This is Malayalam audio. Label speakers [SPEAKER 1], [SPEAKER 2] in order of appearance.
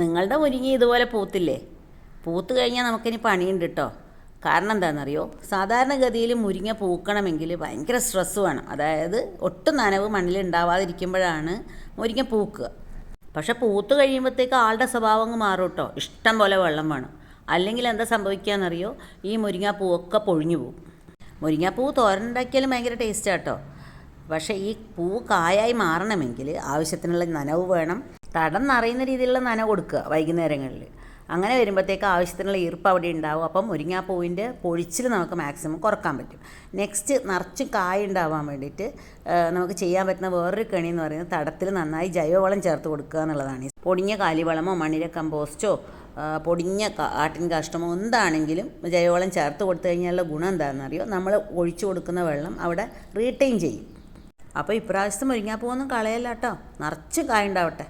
[SPEAKER 1] നിങ്ങളുടെ മുരിങ്ങി ഇതുപോലെ പൂത്തില്ലേ? പൂത്ത് കഴിഞ്ഞാൽ നമുക്കിനി പണിയുണ്ട് കേട്ടോ കാരണം എന്താണെന്നറിയോ സാധാരണഗതിയിൽ മുരിങ്ങ പൂക്കണമെങ്കിൽ ഭയങ്കര സ്ട്രെസ് വേണം. അതായത് ഒട്ടും നനവ് മണ്ണിൽ ഉണ്ടാവാതിരിക്കുമ്പോഴാണ് മുരിങ്ങ പൂക്കുക. പക്ഷെ പൂത്ത് കഴിയുമ്പോഴത്തേക്ക് ആളുടെ സ്വഭാവം അങ്ങ് മാറും കേട്ടോ ഇഷ്ടം പോലെ വെള്ളം വേണം. അല്ലെങ്കിൽ എന്താ സംഭവിക്കുകയെന്നറിയോ ഈ മുരിങ്ങ പൂവൊക്കെ പൊഴിഞ്ഞു പോകും മുരിങ്ങാപ്പൂ തോരനുണ്ടാക്കിയാലും ഭയങ്കര ടേസ്റ്റാട്ടോ പക്ഷേ ഈ പൂ കായായി മാറണമെങ്കിൽ ആവശ്യത്തിനുള്ള നനവ് വേണം. തടം നിറയുന്ന രീതിയിലുള്ള നന കൊടുക്കുക വൈകുന്നേരങ്ങളിൽ. അങ്ങനെ വരുമ്പോഴത്തേക്ക് ആവശ്യത്തിനുള്ള ഈർപ്പ് അവിടെ ഉണ്ടാവും. അപ്പം മുരിങ്ങാപ്പൂവിന്റെ പൊഴിച്ചിൽ നമുക്ക് മാക്സിമം കുറയ്ക്കാൻ പറ്റും. നെക്സ്റ്റ് നിറച്ച് കായ ഉണ്ടാവാൻ വേണ്ടിയിട്ട് നമുക്ക് ചെയ്യാൻ പറ്റുന്ന വേറൊരു കണി എന്ന് പറയുന്നത് തടത്തിൽ നന്നായി ജൈവവളം ചേർത്ത് കൊടുക്കുക എന്നുള്ളതാണ്. പൊടിഞ്ഞ കാലിവളമോ മണ്ണിര കമ്പോസ്റ്റോ പൊടിഞ്ഞ ആട്ടിൻ കാഷ്ടമോ എന്താണെങ്കിലും ജൈവവളം ചേർത്ത് കൊടുത്തു കഴിഞ്ഞാലുള്ള ഗുണം എന്താണെന്നറിയോ നമ്മൾ ഒഴിച്ചു കൊടുക്കുന്ന വെള്ളം അവിടെ റീറ്റെയിൻ ചെയ്യും. അപ്പോൾ ഇപ്രാവശ്യത്തെ മുരിങ്ങാപ്പൂവൊന്നും കളയല്ല കേട്ടോ. നിറച്ച് കായ ഉണ്ടാവട്ടെ.